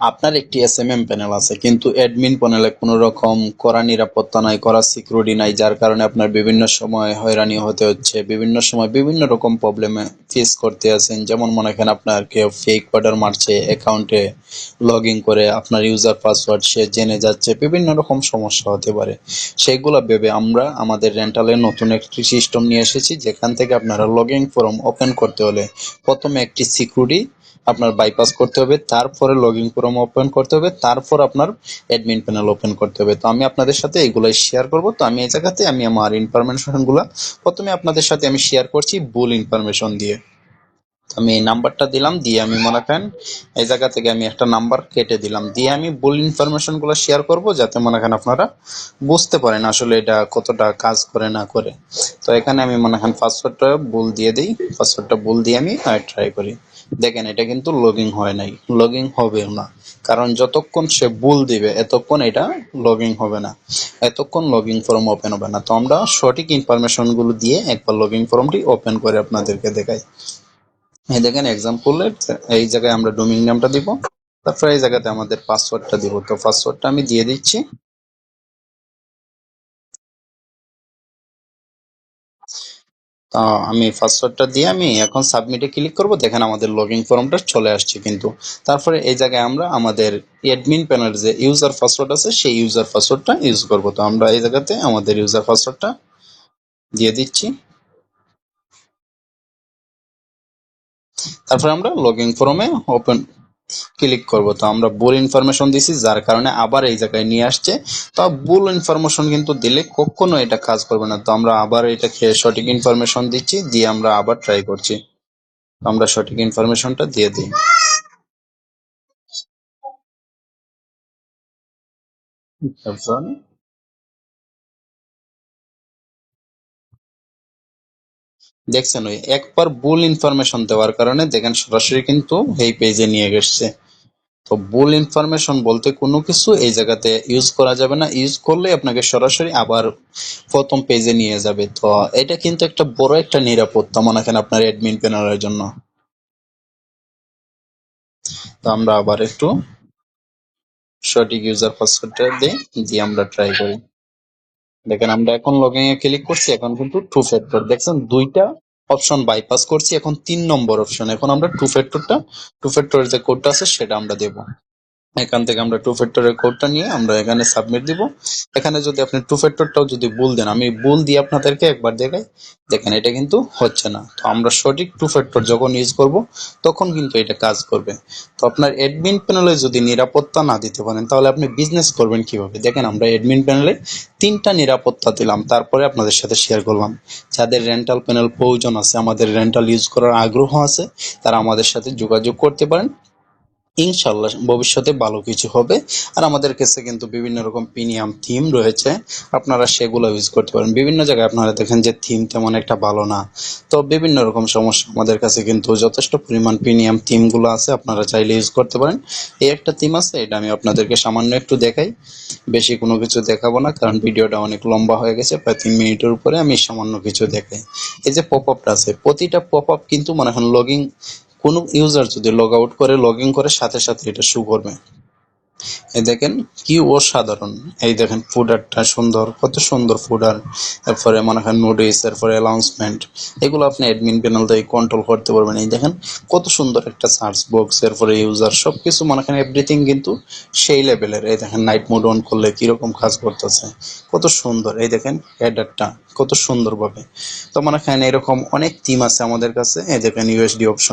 আপনার একটি S M M panel আছে, কিন্তু অ্যাডমিন প্যানেলে কোনো রকম কড়া নিরাপত্তা নাই, কড়া সিকিউরিটি নাই, যার কারণে আপনার বিভিন্ন সময় হয়রানি হতে হচ্ছে, বিভিন্ন সময় বিভিন্ন রকম প্রবলেমে ফেস করতে আছেন। যেমন মনে করেন আপনার কেউ ফেক অর্ডার মারছে অ্যাকাউন্টে লগ ইন করে, আপনার ইউজার পাসওয়ার্ড সে জেনে যাচ্ছে, বিভিন্ন রকম সমস্যা হতে পারে। সেইগুলো ভেবে আমরা আমাদের রেন্টালে নতুন একটি সিস্টেম নিয়ে এসেছি, যেখান থেকে আপনারা লগ ইন ফর্ম ওপেন করতে হলে প্রথমে একটি সিকিউরিটি আপনার বাইপাস করতে হবে, তারপরে লগ ইন ফর্ম ওপেন করতে হবে, তারপর আপনার অ্যাডমিন প্যানেল ওপেন করতে হবে। তো আমি আপনাদের সাথে এগুলো শেয়ার করব। তো আমি এই জায়গাতে আমি আমার ইনফরমেশনগুলো প্রথমে আপনাদের সাথে আমি শেয়ার করছি ভুল ইনফরমেশন দিয়ে। আমি এই নাম্বারটা দিলাম, দিয়ে আমি মনে করেন এই জায়গা থেকে আমি একটা নাম্বার কেটে দিলাম। দিয়ে আমি ভুল ইনফরমেশনগুলো শেয়ার করব, যাতে মনে করেন আপনারা বুঝতে পারেন আসলে এটা কতটা কাজ করে না করে। তো এখানে আমি মনে করেন পাসওয়ার্ডটা ভুল দিয়ে দিই পাসওয়ার্ডটা ভুল দিয়ে আমি ট্রাই করি। দেখেন, এটা কিন্তু লগইন হয় নাই। লগইন হবেও না। কারণ যতক্ষণ সে ভুল দিবে, এতক্ষণ এটা লগইন হবে না। এতক্ষণ লগইন ফর্ম ওপেন হবে না। তো আমরা সঠিক ইনফরমেশনগুলো দিয়ে একবার লগিং ফর্মটি ওপেন করে আপনাদেরকে দেখাই। এই দেখেন এক্সাম্পলের এই জায়গায় আমরা ডোমিং নামটা দিব। তারপরে এই জায়গাতে আমাদের পাসওয়ার্ডটা দিব। তো পাসওয়ার্ডটা আমি দিয়ে দিচ্ছি। আমি পাসওয়ার্ডটা দিয়ে আমি এখন সাবমিটে ক্লিক করব, দেখেন আমাদের লগইন ফর্মটা চলে আসছে কিন্তু। তারপরে এই জায়গায় আমরা আমাদের অ্যাডমিন প্যানেল যে ইউজার পাসওয়ার্ড আছে, সেই ইউজার পাসওয়ার্ডটা ইউজ করব। তো আমরা এই জায়গাতে আমাদের ইউজার পাসওয়ার্ডটা দিয়ে দিচ্ছি। তারপরে আমরা লগইন ফর্মে ওপেন ক্লিক করব। তো আমরা ভুল ইনফরমেশন দিছি, যার কারণে আবার এই জায়গায় নিয়ে আসছে। তো ভুল ইনফরমেশন কিন্তু দিলে কখনো এটা কাজ করবে না। তো আমরা আবার এটাকে সঠিক ইনফরমেশন দিচ্ছি, দিয়ে আমরা আবার ট্রাই করছি। আমরা সঠিক ইনফরমেশনটা দিয়ে দিই। তারপর দেখছেন ওই একবার ভুল ইনফরমেশন দেওয়ার কারণে দেখেন সরাসরি কিন্তু এই পেজে নিয়ে গেছে। তো ভুল ইনফরমেশন বলতে কোনো কিছু এই জায়গাতে ইউজ করা যাবে না। ইউজ করলে আপনাকে সরাসরি আবার প্রথম পেজে নিয়ে যাবে। তো এটা কিন্তু একটা বড় একটা নিরাপত্তা মনে করেন আপনার অ্যাডমিন প্যানেলের জন্য। তো আমরা আবার একটু সঠিক ইউজার পাসওয়ার্ডটা দিই দিয়ে আমরা ট্রাই করি। দেখেন আমরা এখন লগইন এ ক্লিক করছি, এখন কিন্তু টু ফ্যাক্টর দেখছেন? দুইটা অপশন বাইপাস করছি, এখন তিন নম্বর অপশন এখন আমরা টু ফ্যাক্টরটা টু ফ্যাক্টরের যে কোডটা আছে, সেটা আমরা দেবো। এখান থেকে আমরা টু ফ্যাক্টরের কোডটা নিয়ে আমরা এখানে সাবমিট দিব। এখানে যদি আপনি টু ফ্যাক্টরটাও যদি ভুল দেন, আমি ভুল দিয়ে আপনাদেরকে একবার দেখাই। দেখেন, এটা কিন্তু হচ্ছে না। তো আমরা সঠিক টু ফ্যাক্টর যখন ইউজ করব, তখন কিন্তু এটা কাজ করবে। তো আপনার অ্যাডমিন প্যানেলে যদি নিরাপত্তা না দিতে পারেন, তাহলে আপনি বিজনেস করবেন কীভাবে? দেখেন, আমরা অ্যাডমিন প্যানেলে তিনটা নিরাপত্তা দিলাম, তারপরে আপনাদের সাথে শেয়ার করলাম। যাদের রেন্টাল প্যানেল প্রয়োজন আছে, আমাদের রেন্টাল ইউজ করার আগ্রহ আছে, তারা আমাদের সাথে যোগাযোগ করতে পারেন। ইনশাল্লাহ ভবিষ্যতে ভালো কিছু হবে। আর আমাদের কাছে কিন্তু বিভিন্ন রকম প্রিমিয়াম থিম রয়েছে। আপনারা সেগুলো ইউজ করতে পারেন। বিভিন্ন জায়গায় আপনারা দেখেন যে থিম তেমন একটা ভালো না। তো বিভিন্ন রকম সমস্যা আমাদের কাছে কিন্তু যথেষ্ট পরিমাণ প্রিমিয়াম থিমগুলো আছে। আপনারা চাইলে ইউজ করতে পারেন। এই একটা থিম আছে, এটা আমি আপনাদেরকে সামান্য একটু দেখাই। বেশি কোনো কিছু দেখাবো না, কারণ ভিডিওটা অনেক লম্বা হয়ে গেছে। প্রায় তিন মিনিটের উপরে আমি সামান্য কিছু দেখাই। এই যে পপ আপটা আছে, প্রতিটা পপ আপ কিন্তু মনে হয় লগিং কোনো ইউজার যদি লগ আউট করে লগ ইন করে, সাথে সাথে এটা শু করবে। এই দেখেন কি অসাধারণ। এই দেখেন ফুডারটা সুন্দর, কত সুন্দর ফুডার এরপরে মনে হয় নোটিস এরপরে অ্যানাউন্সমেন্ট এগুলো আপনি অ্যাডমিন প্যানেল দিয়ে কন্ট্রোল করতে পারবেন। এই দেখেন কত সুন্দর একটা সার্চ বক্স এরপরে ইউজার সব কিছু মনে হয় এভরিথিং কিন্তু সেই লেভেলের এই দেখেন নাইট মোড অন করলে কীরকম কাজ করতেছে। কত সুন্দর। এই দেখেন হেডারটা কত সুন্দরভাবে। তো মনে হয় এরকম অনেক টিম আছে আমাদের কাছে। এই দেখেন ইউএসডি অপশন